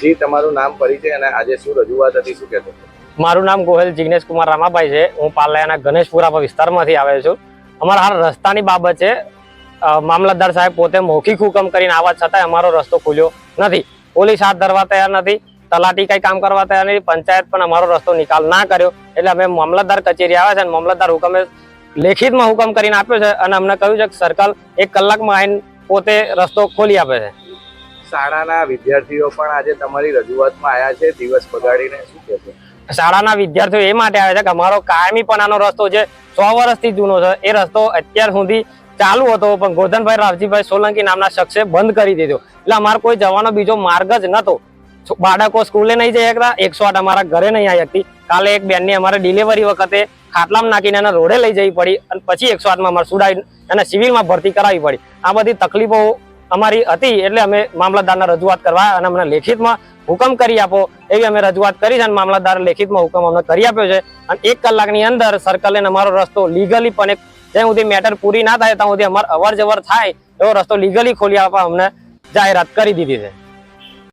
જી, તમારું નામ, પરિચય અને આજે શું રજૂઆત હતી, શું કહેતો મારું નામ ગોહેલ જિગ્નેશ કુમાર રામાભાઈ છે. હું પાલયાના ગણેશપુરા વિસ્તારમાંથી આવે છું. અમારા હાલ રસ્તાની બાબત છે. મામલતદાર સાહેબ પોતે મૌખિક હુકમ કરીને આવવા છતાંય અમારો રસ્તો ખુલ્યો નથી. પોલીસ હાથ ધરવા તૈયાર નથી. તલાટી કઈ કામ કરવા તૈયાર નથી. પંચાયત પણ અમારો રસ્તો નિકાલ ના કર્યો. એટલે અમે મામલતદાર કચેરી આવ્યા છે અને મામલતદાર હુકમે લેખિતમાં હુકમ કરીને આપ્યો છે અને અમને કહ્યું છે કે સર્કલ એક કલાકમાં આવીને પોતે રસ્તો ખોલી આપે છે. શાળાના વિદ્યાર્થીઓ પણ આજે તમારી રજૂઆતમાં આવ્યા છે, દિવસ બગાડીને શું કહેશો શાળાના વિદ્યાર્થીઓ એ માટે આવે છે કે અમારો કાયમી પણ આનો રસ્તો છે સો વર્ષથી જૂનો છે, એ રસ્તો અત્યાર સુધી ચાલુ હતો, પણ ગોધનભાઈ, રાવજીભાઈ સોલંકી નામના શખ્સે બંધ કરી દીધો. એટલે અમારો કોઈ જવાનો બીજો માર્ગ જ નતો બાળકો સ્કૂલે નહીં જઈ શકતા એકસો આઠ અમારા ઘરે નહીં આવી શકતી. કાલે એક બેનની અમારે ડિલિવરી વખતે ખાટલામાં નાખીને એને રોડે લઈ જવી પડી, અને પછી એકસો આઠમાં અમારે સુડાવી એને સિવિલમાં ભરતી કરાવવી પડી. આ બધી તકલીફો અમારી હતી એટલે અમે મામલતદારને રજૂઆત કરવા અને અમને લેખિતમાં હુકમ કરી આપો એવી અમે રજૂઆત કરી છે અને મામલતદાર લેખિતમાં હુકમ અમને કરી આપ્યો છે. અને એક કલાકની અંદર સર્કલે અમારો રસ્તો લીગલી પણ એક જ્યાં સુધી મેટર પૂરી ના થાય ત્યાં સુધી અમારે અવર જવર થાય એવો રસ્તો લીગલી ખોલી આપવા અમને જાહેરાત કરી દીધી છે.